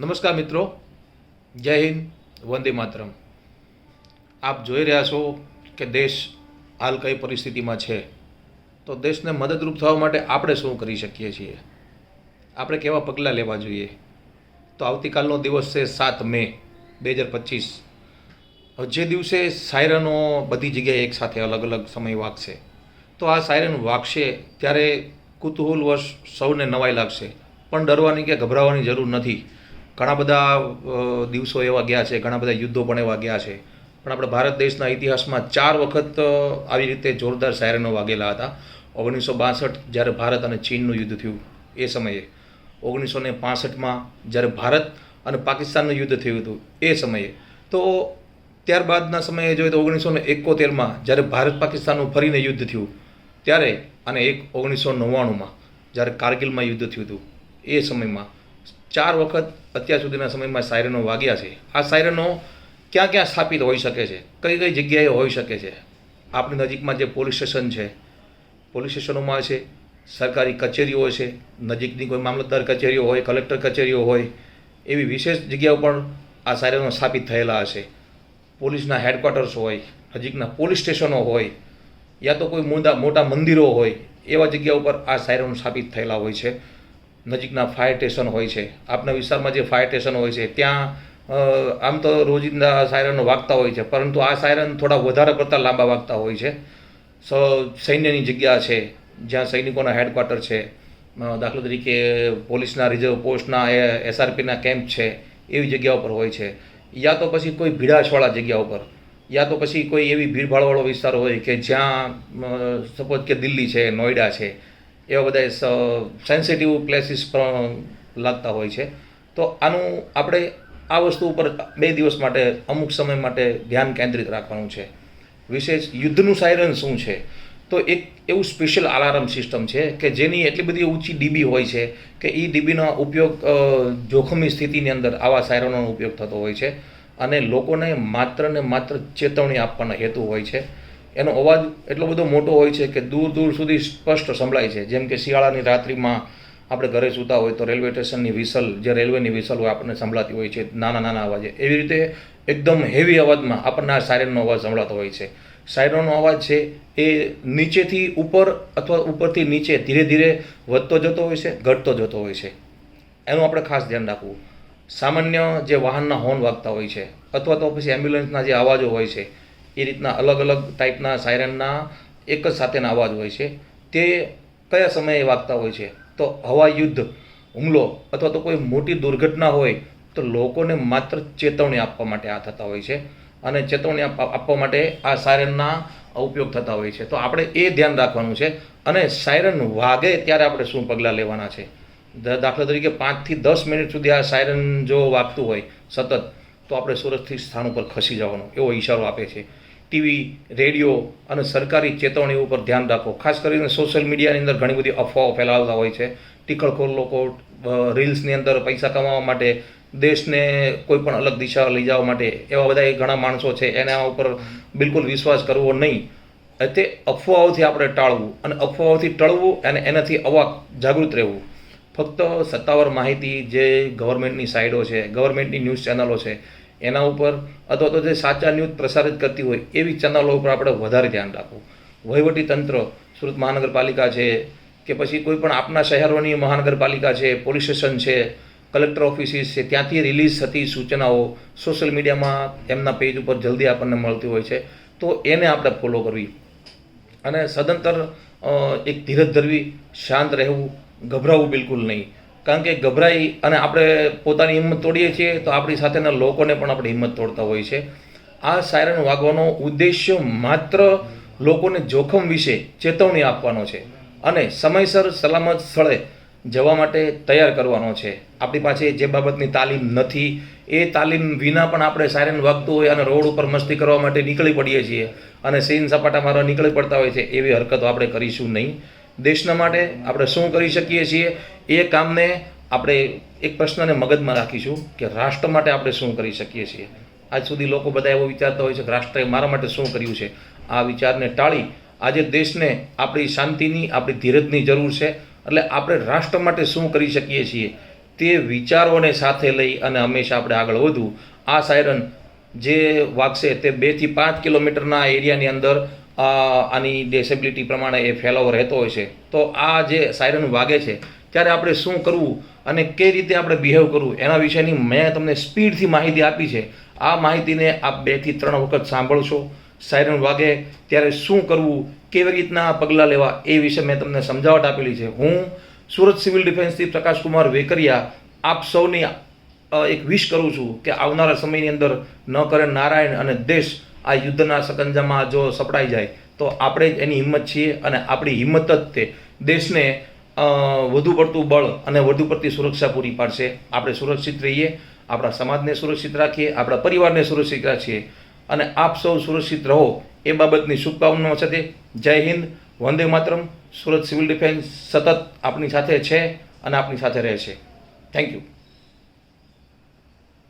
નમસ્કાર મિત્રો. જય હિન્દ, વંદે માતરમ. આપ જોઈ રહ્યા છો કે દેશ હાલ કઈ પરિસ્થિતિમાં છે. તો દેશને મદદરૂપ થવા માટે આપણે શું કરી શકીએ છીએ? આપણે કેવા પગલાં લેવા જોઈએ? તો આવતીકાલનો દિવસ છે સાત મે, બે હજાર પચીસ. જે દિવસે સાયરનો બધી જગ્યાએ એકસાથે અલગ અલગ સમય વાગશે. તો આ સાયરન વાગશે ત્યારે કુતૂહલવશ સૌને નવાઈ લાગશે. પણ ડરવાની કે ગભરાવાની જરૂર નથી. ઘણા બધા દિવસો એવા ગયા છે, ઘણા બધા યુદ્ધો પણ એવા ગયા છે. પણ આપણા ભારત દેશના ઇતિહાસમાં ચાર વખત આવી રીતે જોરદાર સાયરનો વાગેલા હતા. ઓગણીસો બાસઠ જ્યારે ભારત અને ચીનનું યુદ્ધ થયું, એ સમયે. ઓગણીસો ને પાસઠમાં જ્યારે ભારત અને પાકિસ્તાનનું યુદ્ધ થયું હતું, એ સમયે. તો ત્યારબાદના સમયે જોઈએ તો ઓગણીસો ને એકોતેરમાં જ્યારે ભારત પાકિસ્તાનનું ફરીને યુદ્ધ થયું, ત્યારે અને એક ઓગણીસો નવ્વાણુંમાં જ્યારે કારગિલમાં યુદ્ધ થયું હતું, એ સમયમાં ચાર વખત અત્યાર સુધીના સમયમાં સાયરનો વાગ્યા છે. આ સાયરનો ક્યાં ક્યાં સ્થાપિત હોઈ શકે છે? કઈ કઈ જગ્યાએ હોઈ શકે છે? આપણી નજીકમાં જે પોલીસ સ્ટેશન છે, પોલીસ સ્ટેશનોમાં છે, સરકારી કચેરીઓ છે, નજીકની કોઈ મામલતદાર કચેરીઓ હોય, કલેક્ટર કચેરીઓ હોય, એવી વિશેષ જગ્યાઓ પણ આ સાયરનો સ્થાપિત થયેલા હશે. પોલીસના હેડક્વાર્ટર્સ હોય, નજીકના પોલીસ સ્ટેશનો હોય, યા તો કોઈ મોટા મોટા મંદિરો હોય, એવા જગ્યા ઉપર આ સાયરન સ્થાપિત થયેલા હોય છે. નજીકના ફાયર સ્ટેશન હોય છે. આપના વિસ્તારમાં જે ફાયર સ્ટેશન હોય છે, ત્યાં આમ તો રોજિંદા સાયરનો વાગતા હોય છે, પરંતુ આ સાયરન થોડા વધારે પડતા લાંબા વાગતા હોય છે. સો, સૈન્યની જગ્યા છે, જ્યાં સૈનિકોના હેડક્વાર્ટર છે દાખલા તરીકે પોલીસના રિઝર્વ પોસ્ટના એસઆરપીના કેમ્પ છે, એવી જગ્યા ઉપર હોય છે. યા તો પછી કોઈ ભીડાશવાળા જગ્યા ઉપર, યા તો પછી કોઈ એવી ભીડભાડવાળો વિસ્તાર હોય કે જ્યાં સપોઝ કે દિલ્હી છે, નોઈડા છે એવા બધા સેન્સિટિવ પ્લેસીસ પણ લાગતા હોય છે. તો આનું આપણે આ વસ્તુ ઉપર બે દિવસ માટે, અમુક સમય માટે ધ્યાન કેન્દ્રિત રાખવાનું છે. વિશેષ યુદ્ધનું સાયરન શું છે? તો એક એવું સ્પેશિયલ અલાર્મ સિસ્ટમ છે કે જેની એટલી બધી ઊંચી ડીબી હોય છે કે એ ડીબીનો ઉપયોગ જોખમી સ્થિતિની અંદર આવા સાયરનોનો ઉપયોગ થતો હોય છે. અને લોકોને માત્ર ને માત્ર ચેતવણી આપવાનો હેતુ હોય છે. એનો અવાજ એટલો બધો મોટો હોય છે કે દૂર દૂર સુધી સ્પષ્ટ સંભળાય છે. જેમ કે શિયાળાની રાત્રિમાં આપણે ઘરે સૂતા હોય તો રેલવે સ્ટેશનની વિસલ, જે રેલવેની વિસલ હોય આપણને સંભળાતી હોય છે, નાના નાના અવાજે. એવી રીતે એકદમ હેવી અવાજમાં આપણને આ સાયરનનો અવાજ સંભળાતો હોય છે. સાયરનનો અવાજ છે એ નીચેથી ઉપર અથવા ઉપરથી નીચે ધીરે ધીરે વધતો જતો હોય છે, ઘટતો જતો હોય છે. એનું આપણે ખાસ ધ્યાન રાખવું. સામાન્ય જે વાહનના હોર્ન વાગતા હોય છે અથવા તો પછી એમ્બ્યુલન્સના જે અવાજો હોય છે એ રીતના અલગ અલગ ટાઈપના સાયરનના એક જ સાથેના અવાજ હોય છે. તે કયા સમયે વાગતા હોય છે? તો હવા યુદ્ધ, હુમલો અથવા તો કોઈ મોટી દુર્ઘટના હોય તો લોકોને માત્ર ચેતવણી આપવા માટે આ થતા હોય છે અને ચેતવણી આપ- આપવા માટે આ સાયરનના ઉપયોગ થતા હોય છે. તો આપણે એ ધ્યાન રાખવાનું છે અને સાયરન વાગે ત્યારે આપણે શું પગલાં લેવાના છે? દાખલા તરીકે પાંચથી દસ મિનિટ સુધી આ સાયરન જો વાગતું હોય સતત, તો આપણે સુરતથી સ્થાન ઉપર ખસી જવાનો, એવો ઈશારો આપે છે. ટીવી, રેડિયો અને સરકારી ચેતવણી ઉપર ધ્યાન રાખો. ખાસ કરીને સોશિયલ મીડિયાની અંદર ઘણી બધી અફવાઓ ફેલાવતા હોય છે. ટીકળખોર લોકો રીલ્સની અંદર પૈસા કમાવા માટે, દેશને કોઈ પણ અલગ દિશા લઈ જવા માટે, એવા બધા ઘણા માણસો છે. એના ઉપર બિલકુલ વિશ્વાસ કરવો નહીં. તે અફવાઓથી આપણે ટાળવું અને અફવાઓથી ટળવું અને એનાથી અવાક જાગૃત રહેવું. ફક્ત સત્તાવાર માહિતી જે ગવર્મેન્ટની સાઇડો છે ગવર્મેન્ટની ન્યૂઝ ચેનલો છે એના ઉપર અથવા તો જે સાચા ન્યૂઝ પ્રસારિત કરતી હોય એવી ચેનલો ઉપર આપણે વધારે ધ્યાન રાખવું. તંત્ર, સુરત મહાનગરપાલિકા છે કે પછી કોઈ પણ આપના શહેરોની મહાનગરપાલિકા છે, પોલીસ સ્ટેશન છે, કલેક્ટર ઓફિસીસ છે, ત્યાંથી રિલીઝ થતી સૂચનાઓ સોશિયલ મીડિયામાં એમના પેજ ઉપર જલ્દી આપણને મળતી હોય છે. તો એને આપણે ફોલો કરવી. અને સદંતર એક ધીરજ ધરવી, શાંત રહેવું, ગભરાવું બિલકુલ નહીં. કારણ કે ગભરાઈ અને આપણે પોતાની હિંમત તોડીએ છીએ, તો આપણી સાથેના લોકોને પણ આપણે હિંમત તોડતા હોય છે. આ સાયરન વાગવાનો ઉદ્દેશ્ય માત્ર લોકોને જોખમ વિશે ચેતવણી આપવાનો છે અને સમયસર સલામત સ્થળે જવા માટે તૈયાર કરવાનો છે. આપણી પાસે જે બાબતની તાલીમ નથી, એ તાલીમ વિના પણ આપણે સાયરન વાગતું હોય અને રોડ ઉપર મસ્તી કરવા માટે નીકળી પડીએ છીએ અને સીન સપાટા મારવા નીકળી પડતા હોય છે, એવી હરકતો આપણે કરીશું નહીં. દેશના માટે આપણે શું કરી શકીએ છીએ એ કામને આપણે એક પ્રશ્નને મગજમાં રાખીશું કે રાષ્ટ્ર માટે આપણે શું કરી શકીએ છીએ. આજ સુધી લોકો બધા એવો વિચારતા હોય છે કે રાષ્ટ્રએ મારા માટે શું કર્યું છે. આ વિચારને ટાળી આજે દેશને આપણી શાંતિની, આપણી ધીરજની જરૂર છે. એટલે આપણે રાષ્ટ્ર માટે શું કરી શકીએ છીએ તે વિચારોને સાથે લઈ અને હંમેશા આપણે આગળ વધવું. આ સાયરન જે વાગશે તે બેથી પાંચ કિલોમીટરના એરિયાની અંદર આની ડિસેબિલિટી પ્રમાણે એ ફેલાવો રહેતો હોય છે. તો આ જે સાયરન વાગે છે, ત્યારે આપણે શું કરવું અને કઈ રીતે આપણે બિહેવ કરવું, એના વિશેની મેં તમને સ્પીડથી માહિતી આપી છે. આ માહિતીને આપ બેથી ત્રણ વખત સાંભળશો. સાયરન વાગે ત્યારે શું કરવું, કેવી રીતના પગલાં લેવા, એ વિશે મેં તમને સમજાવટ આપેલી છે. હું સુરત સિવિલ ડિફેન્સથી પ્રકાશકુમાર વેકરિયા આપ સૌની એક વિશ કરું છું કે આવનારા સમયની અંદર ન કરે નારાયણ અને દેશ આ યુદ્ધના સકંજામાં જો સપડાઈ જાય, તો આપણે જ એની હિંમત છીએ અને આપણી હિંમત જ તે દેશને વધુ પડતું બળ અને વધુ પડતી સુરક્ષા પૂરી પાડશે. આપણે સુરક્ષિત રહીએ, આપણા સમાજને સુરક્ષિત રાખીએ, આપણા પરિવારને સુરક્ષિત રાખીએ અને આપ સૌ સુરક્ષિત રહો. એ બાબતની શુભકામનાઓ સાથે જય હિન્દ, વંદે માતરમ. સુરત સિવિલ ડિફેન્સ સતત આપણી સાથે છે અને આપણી સાથે રહે છે. Thank you